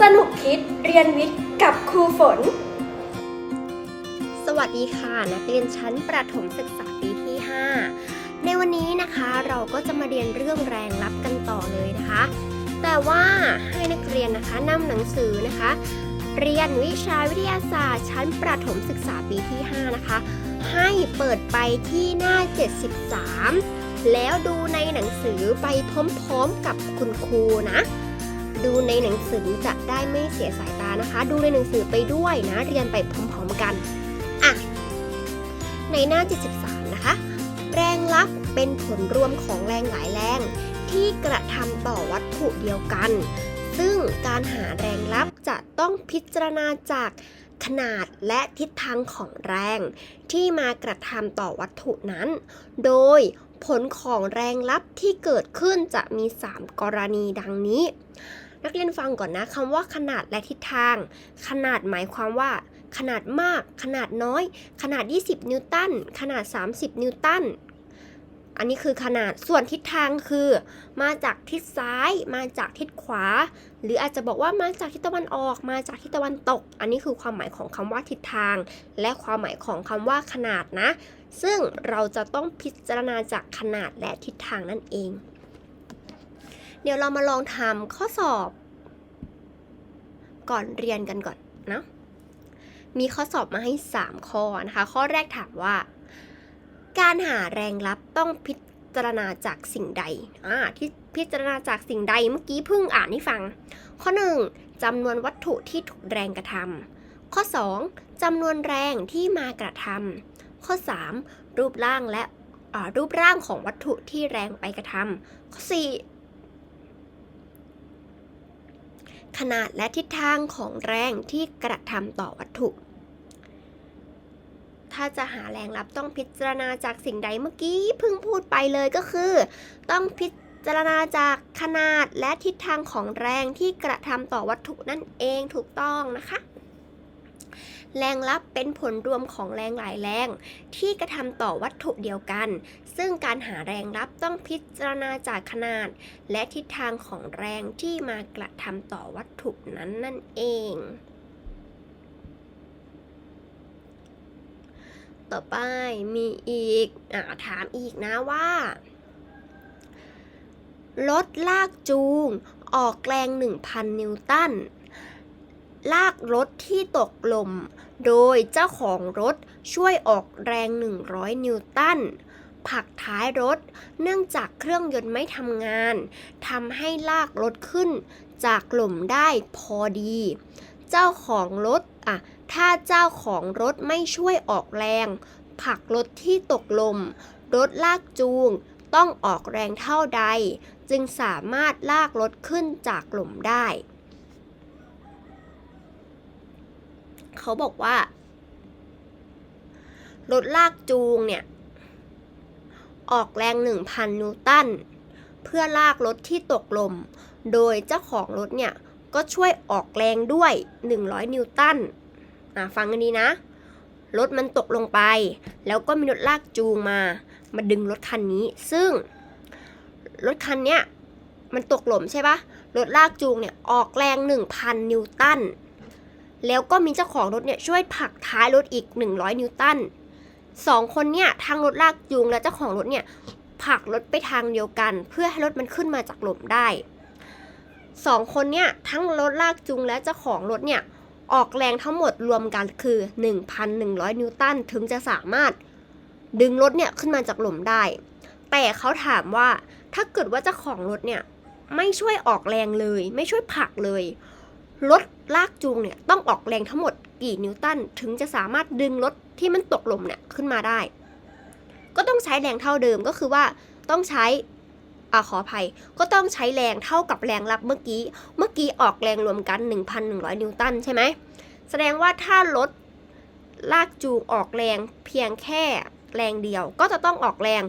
สนุกคิดเรียนวิทย์กับครูฝน สวัสดีค่ะ นักเรียนชั้นประถมศึกษาปีที่ 5 ในวันนี้นะคะเราก็จะมาเรียนเรื่องแรงลับกันต่อเลยนะคะ แต่ว่าให้นักเรียนนะคะนำหนังสือนะคะ เรียนวิชาวิทยาศาสตร์ ชั้นประถมศึกษาปีที่ 5 นะคะ ให้เปิดไปที่หน้า 73 แล้วดูในหนังสือไปพร้อมๆกับคุณครูนะ ดูในหนังสือจะได้ไม่เสียสายตานะคะ ดูในหนังสือไปด้วยนะ เรียนไปพร้อมๆกันอะในหน้า 73 นะคะ แรงลับเป็นผลรวมของแรงหลายแรง ที่กระทำต่อวัตถุเดียวกัน ซึ่งการหาแรงลับจะต้องพิจารณาจากขนาดและทิศทางของแรง ที่มากระทำต่อวัตถุนั้น โดยผลของแรงลับที่เกิดขึ้นจะมี 3 กรณีดังนี้ นักเรียนฟังก่อนนะคำว่าขนาดและทิศทาง ขนาดหมายความว่า ขนาดมาก ขนาดน้อย ขนาด 20 นิวตัน ขนาด 30 นิวตัน อันนี้คือขนาด ส่วนทิศทางคือ มาจากทิศซ้าย มาจากทิศขวา หรืออาจจะบอกว่ามาจากทิศตะวันออก มาจากทิศตะวันตก อันนี้คือความหมายของคำว่าทิศทาง และความหมายของคำว่าขนาดนะ ซึ่งเราจะต้องพิจารณาจากขนาดและทิศทางนั่นเอง เดี๋ยวเรามาลองทำข้อสอบ ก่อนเรียนกันก่อนนะมีข้อสอบมาให้ 3 ข้อนะคะ ข้อแรกถามว่า การหาแรงลับต้องพิจารณาจากสิ่งใดอ่าที่พิจารณาจากสิ่งใดเมื่อกี้เพิ่งอ่านให้ฟัง ข้อ 1จำนวนวัตถุที่ถูกแรงกระทำข้อ 2จำนวนแรงที่มากระทำข้อ 3 รูปร่างและรูปร่างของวัตถุที่แรงไปกระทำข้อ 4 ขนาดและทิศทางของแรงที่กระทำต่อวัตถุ ถ้าจะหาแรงลับต้องพิจารณาจากสิ่งใดเมื่อกี้เพิ่งพูดไปเลยก็คือ ต้องพิจารณาจากขนาดและทิศทางของแรงที่กระทำต่อวัตถุนั่นเองถูกต้องนะคะ แรงลับเป็นผลรวมของแรงหลายแรง ที่กระทำต่อวัตถุเดียวกัน ซึ่งการหาแรงลับต้องพิจารณาจากขนาด และทิศทางของแรงที่มากระทำต่อวัตถุนั้นนั่นเอง ต่อไปมีอีกอาถามอีกนะว่ารถลากจูงออกแรง 1,000 นิวตัน ลากรถที่ตกลม โดยเจ้าของรถช่วยออกแรง 100 นิวตันผลักท้ายรถ เนื่องจากเครื่องยนต์ไม่ทำงานทำให้ลากรถขึ้น จากหลุมได้พอดี เจ้าของรถอะถ้าเจ้าของรถไม่ช่วยออกแรงผลักรถที่ตกลม รถลากจูงต้องออกแรงเท่าใด จึงสามารถลากรถขึ้นจากหลุมได้ เขาบอกว่ารถลากจูงเนี่ย ออกแรง 1,000 นิวตัน เพื่อลากรถที่ตกลม โดยเจ้าของรถเนี่ย ก็ช่วยออกแรงด้วย 100 นิวตันอะฟังกันดีนะ รถมันตกลงไป แล้วก็มีรถลากจูงมา มาดึงรถคันนี้ ซึ่ง รถคันเนี้ยมันตกหล่มใช่ปะรถลากจูงเนี่ย ออกแรง 1,000 นิวตัน แล้วก็มีเจ้าของรถเนี่ยช่วยผลักท้ายรถอีก 100 นิวตันสองคนเนี่ยทั้งรถลากจูงและเจ้าของรถเนี่ยผลักรถไปทางเดียวกัน เพื่อให้รถมันขึ้นมาจากหลุมได้สองคนเนี่ยทั้งรถลากจูงและเจ้าของรถเนี่ยออกแรงทั้งหมดรวมกันคือ 1,100 นิวตันถึงจะสามารถดึงรถเนี่ยขึ้นมาจากหลุมได้ แต่เขาถามว่าถ้าเกิดว่าเจ้าของรถเนี่ยไม่ช่วยออกแรงเลย ไม่ช่วยผลักเลย รถลากจูงเนี่ยต้องออกแรงทั้งหมดกี่นิวตันถึงจะสามารถดึงรถที่มันตกหล่มเนี่ยขึ้นมาได้ ก็ต้องใช้แรงเท่าเดิมก็คือว่าต้องใช้อาขออภัย ก็ต้องใช้แรงเท่ากับแรงรับเมื่อกี้ เมื่อกี้ออกแรงรวมกัน 1,100 นิวตันใช่ไหม แสดงว่าถ้ารถลากจูงออกแรงเพียงแค่ แรงเดียว ก็จะต้องออกแรง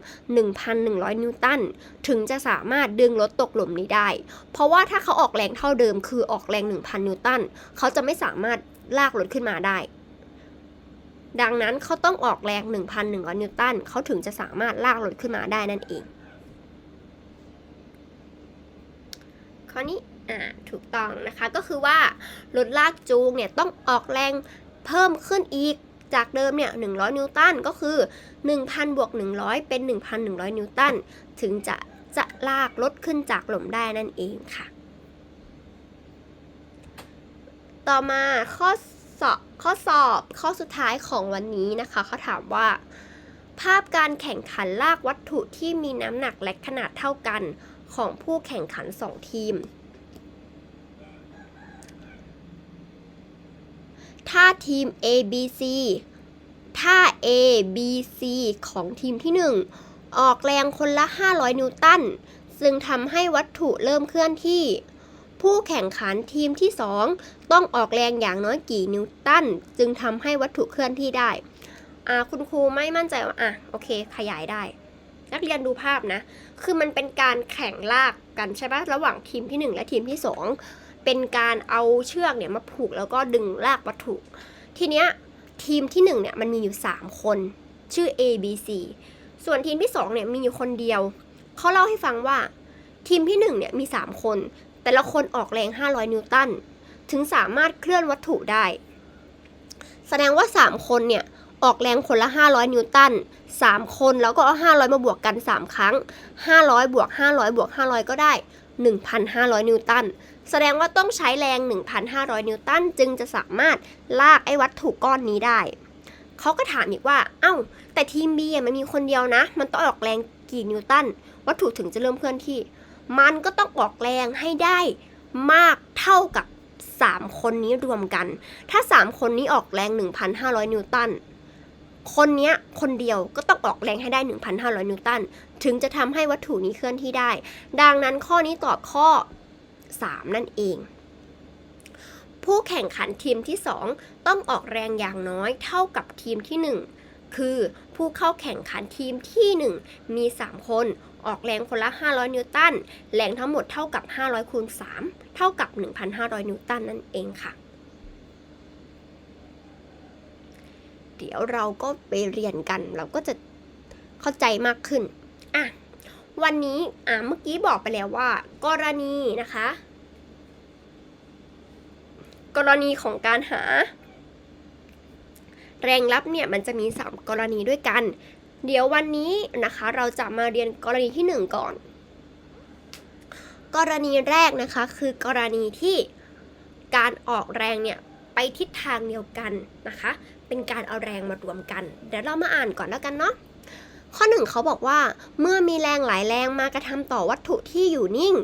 1,100 นิวตันถึงจะสามารถดึงรถตกหลุมนี้ได้ เพราะว่าถ้าเขาออกแรงเท่าเดิมคือออกแรง 1,000 นิวตันเขาจะไม่สามารถลากรถขึ้นมาได้ ดังนั้นเขาต้องออกแรง 1,100 นิวตันเขาถึงจะสามารถลากรถขึ้นมาได้นั่นเอง ข้อนี้อ่าถูกต้องนะคะก็คือว่ารถลากจูงเนี่ยต้องออกแรงเพิ่มขึ้นอีก จากเดิมเนี่ย 100 นิวตันก็คือ 1,000 บวก 100 เป็น 1,100 นิวตัน ถึงจะจะลากรถขึ้นจากหลุมได้นั่นเองค่ะ ต่อมาข้อสอบข้อสอบข้อสุดท้ายของวันนี้นะคะเขาถามว่า ภาพการแข่งขันลากวัตถุที่มีน้ำหนักและขนาดเท่ากันของผู้แข่งขัน 2 ทีม ถ้าทีม A B C ถ้า A B C ของทีมที่ 1 ออกแรงคนละ 500 นิวตัน ซึ่งทำให้วัตถุเริ่มเคลื่อนที่ ผู้แข่งขันทีมที่ 2 ต้องออกแรงอย่างน้อยกี่นิวตัน จึงทำให้วัตถุเคลื่อนที่ได้ อ่า คุณครูไม่มั่นใจว่า อะ โอเค ขยายได้ นักเรียนดูภาพนะ คือมันเป็นการแข่งลากกันใช่ปะระหว่างทีมที่ 1 และทีมที่ 2 เป็นการเอาเชือกเนี่ยมาผูกแล้วก็ดึงลากวัตถุ ทีเนี้ยทีมที่1เนี่ยมันมีอยู่ 3 คนชื่อ A B C ส่วนทีมที่2เนี่ยมีอยู่คนเดียวเขาเล่าให้ฟังว่าทีมที่1เนี่ยมี 3 คน แต่ละคนออกแรง 500 นิวตันถึงสามารถเคลื่อนวัตถุได้ แสดงว่า 3 คนเนี่ยออกแรงคนละ 500 นิวตัน 3 คนแล้วก็เอา 500 มาบวกกัน 3 ครั้ง 500 บวก 500 บวก 500 ก็ได้ 1,500 นิวตัน แสดงว่าต้องใช้แรง 1,500 นิวตันจึงจะสามารถลากไอ้วัตถุก้อนนี้ได้ เขาก็ถามอีกว่า เอ้า แต่ทีม B อะมันมีคนเดียวนะ มันต้องออกแรงกี่นิวตัน วัตถุถึงจะเริ่มเคลื่อนที่ มันก็ต้องออกแรงให้ได้มากเท่ากับ 3 คนนี้รวมกัน ถ้า 3 คนนี้ออกแรง 1,500 นิวตัน คนเนี้ยคนเดียวก็ต้องออกแรงให้ได้ 1,500 นิวตัน ถึงจะทำให้วัตถุนี้เคลื่อนที่ได้ ดังนั้นข้อนี้ตอบข้อ 3 นั่นเอง ผู้แข่งขันทีมที่ 2 ต้องออกแรงอย่างน้อยเท่ากับทีมที่ 1 คือผู้เข้าแข่งขันทีมที่ 1 มี 3 คนออกแรงคนละ 500 นิวตัน แรงทั้งหมดเท่ากับ 500คูณ3เท่ากับ 1,500 นิวตันนั่นเองค่ะ เดี๋ยวเราก็ไปเรียนกัน เราก็จะเข้าใจมากขึ้นอะวันนี้อะเมื่อกี้บอกไปแล้วว่า กรณีนะคะ กรณีของการหา แรงลับเนี่ยมันจะมี 3 กรณีด้วยกัน เดี๋ยววันนี้นะคะ เราจะมาเรียนกรณีที่ 1 ก่อน กรณีแรกนะคะคือกรณีที่การออกแรงเนี่ยไปทิศทางเดียวกันนะคะ เป็นการเอาแรงมารวมกัน เดี๋ยวเรามาอ่านก่อนแล้วกันเนาะข้อหนึ่งเขาบอกว่า เมื่อมีแรงหลายแรงมากระทำต่อวัตถุที่อยู่นิ่ง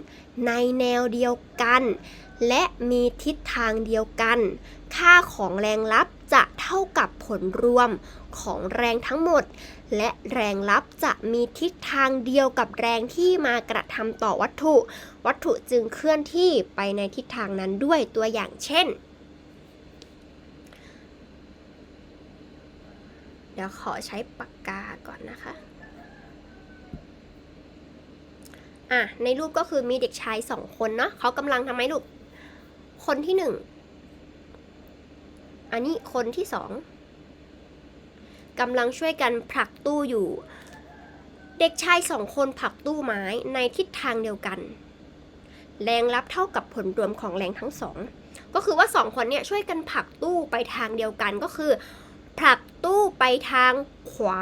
ในแนวเดียวกัน และมีทิศทางเดียวกัน ค่าของแรงลับจะเท่ากับผลรวมของแรงทั้งหมด และแรงลับจะมีทิศทางเดียวกับแรงที่มากระทำต่อวัตถุ วัตถุจึงเคลื่อนที่ไปในทิศทางนั้นด้วยตัวอย่างเช่น เดี๋ยวขอใช้ปากกาก่อนนะคะ อะ ในรูปก็คือมีเด็กชายสองคนเนาะเขากำลังทำไมลูก คนที่หนึ่ง อันนี้คนที่สองกำลังช่วยกันผลักตู้อยู่ เด็กชายสองคนผลักตู้ไม้ในทิศทางเดียวกัน แรงรับเท่ากับผลรวมของแรงทั้งสอง ก็คือว่าสองคนเนี่ยช่วยกันผลักตู้ไปทางเดียวกันก็คือ ผลักตู้ไปทางขวา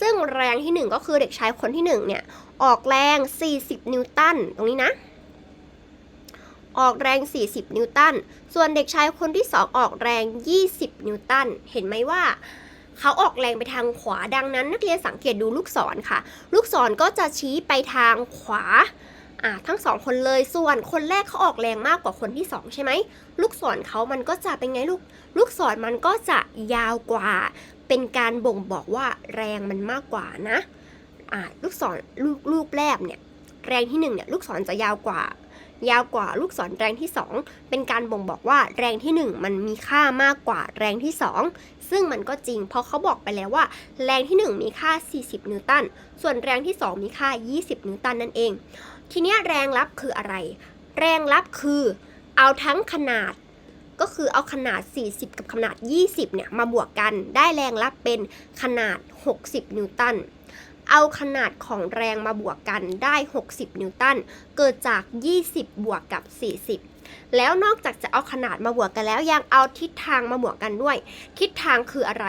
ซึ่งแรงที่ 1 ก็คือเด็กชายคนที่ 1 เนี่ย ออกแรง 40 นิวตันตรงนี้นะ ออกแรง 40 นิวตัน ส่วนเด็กชายคนที่ 2 ออกแรง 20 นิวตัน เห็นไหมว่าเขาออกแรงไปทางขวาดังนั้น นักเรียนสังเกตดูลูกศรค่ะ ลูกศรก็จะชี้ไปทางขวา อ่าทั้งสองคนเลยส่วนคนแรกเขาออกแรงมากกว่าคนที่สองใช่ไหมลูกศรเขามันก็จะเป็นไงลูก ลูกศรมันก็จะยาวกว่า เป็นการบ่งบอกว่าแรงมันมากกว่านะอ่าลูกศรลูกลูกแรกเนี่ยแรงที่หนึ่งเนี่ยลูกศรจะยาวกว่า ยาวกว่าลูกศรแรงที่สองเป็นการบ่งบอกว่าแรงที่หนึ่งมันมีค่ามากกว่าแรงที่สองซึ่งมันก็จริง เพราะเขาบอกไปแล้วว่า แรงที่หนึ่งมีค่า 40 นิวตัน ส่วนแรงที่สองมีค่า 20 นิวตันนั่นเอง ทีนี้แรงรับคืออะไร แรงรับคือเอาทั้งขนาดก็คือเอาขนาด 40 กับขนาด 20 เนี่ย มาบวกกันได้แรงรับเป็นขนาด 60 นิวตัน เอาขนาดของแรงมาบวกกันได้ 60 นิวตัน เกิดจาก 20 บวกกับ 40 แล้วนอกจากจะเอาขนาดมาบวกกันแล้ว ยังเอาทิศทางมาบวกกันด้วย ทิศทางคืออะไร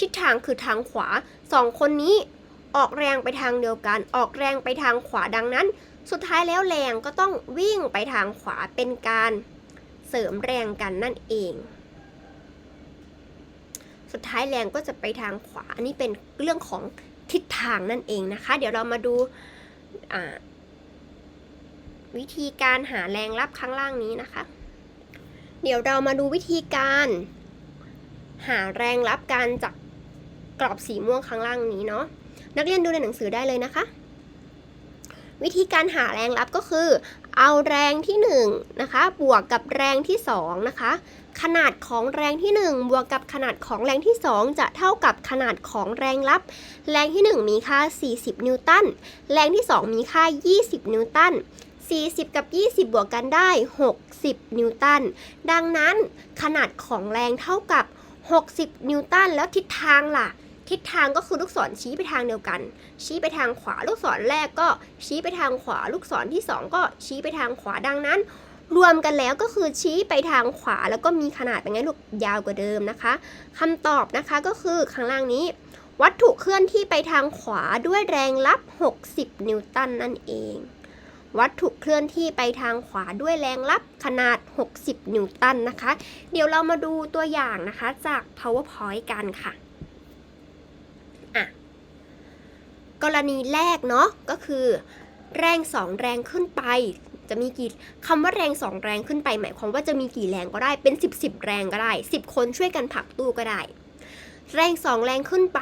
ทิศทางคือทางขวาสองคนนี้ออกแรงไปทางเดียวกัน ออกแรงไปทางขวาดังนั้น สุดท้ายแล้วแรงก็ต้องวิ่งไปทางขวาเป็นการเสริมแรงกันนั่นเอง สุดท้ายแรงก็จะไปทางขวา อันนี้เป็นเรื่องของทิศทางนั่นเองนะคะ เดี๋ยวเรามาดูวิธีการหาแรงรับข้างล่างนี้นะคะ เดี๋ยวเรามาดูวิธีการ หาแรงรับการจากกรอบสีม่วงข้างล่างนี้เนาะ นักเรียนดูในหนังสือได้เลยนะคะ วิธีการหาแรงรับก็คือ เอาแรงที่1นงนะคะบวกกับแรงที่2นะคะขนาดของแรงที่ 1 บวกกับขนาดของแรงที่ 2 จะเท่ากับขนาดของแรงรับ แรงที่ 1 มีค่า 40 นิวตัน แรงที่ 2 มีค่า 20 นิวตัน 40 กับ 20 บวกกันได้ 60 นิวตัน ดังนั้นขนาดของแรงเท่ากับ 60 นิวตัน แล้วทิศทางล่ะ ทิศทางก็คือลูกศรชี้ไปทางเดียวกัน ชี้ไปทางขวาลูกศรแรกก็ชี้ไปทางขวา ลูกศรที่ 2 ก็ชี้ไปทางขวาดังนั้น รวมกันแล้วก็คือชี้ไปทางขวาแล้วก็มีขนาดเป็นไงลูกยาวกว่าเดิมนะคะคำตอบนะคะก็คือข้างล่างนี้ วัตถุเคลื่อนที่ไปทางขวาด้วยแรงลับ 60 นิวตันนั่นเอง วัตถุเคลื่อนที่ไปทางขวาด้วยแรงลับขนาด 60 นิวตันนะคะ เดี๋ยวเรามาดูตัวอย่างนะคะจาก powerpoint กันค่ะ กรณีแรกเนาะก็คือ แรง 2 แรงขึ้นไป จะมีกี่คำว่าแรง 2 แรงขึ้นไปหมายความว่าจะมีกี่แรงก็ได้เป็น 10 10 แรงก็ได้ 10 คนช่วยกันผลักตู้ก็ได้ แรง 2 แรงขึ้นไป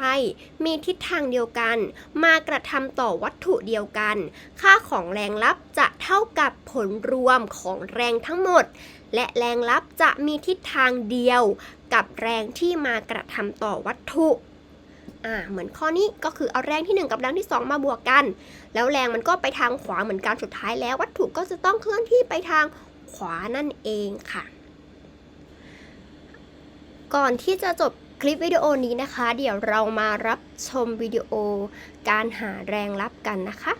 มีทิศทางเดียวกัน มากระทำต่อวัตถุเดียวกัน ค่าของแรงลับจะเท่ากับผลรวมของแรงทั้งหมด และแรงลับจะมีทิศทางเดียว กับแรงที่มากระทำต่อวัตถุ อ่าเหมือนข้อนี้ก็คือเอาแรงที่ 1 กับแรงที่ 2 มาบวกกัน แล้วแรงมันก็ไปทางขวาเหมือนกันสุดท้ายแล้ว วัตถุก็จะต้องเคลื่อนที่ไปทางขวานั่นเองค่ะ ก่อนที่จะจบคลิปวิดีโอนี้นะคะ เดี๋ยวเรามารับชมวิดีโอการหาแรงรับกันนะคะ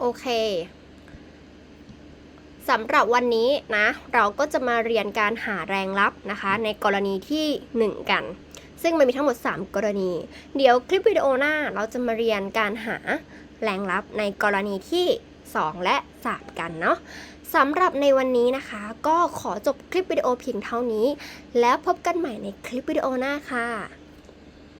โอเคสำหรับวันนี้นะ เราก็จะมาเรียนการหาแรงลับนะคะ ในกรณีที่ 1 กัน ซึ่งมันมีทั้งหมด 3 กรณี เดี๋ยวคลิปวิดีโอหน้าเราจะมาเรียนการหาแรงลับในกรณีที่ 2 และ 3 กันเนาะสำหรับในวันนี้นะคะ ก็ขอจบคลิปวิดีโอเพียงเท่านี้ แล้วพบกันใหม่ในคลิปวิดีโอหน้าค่ะ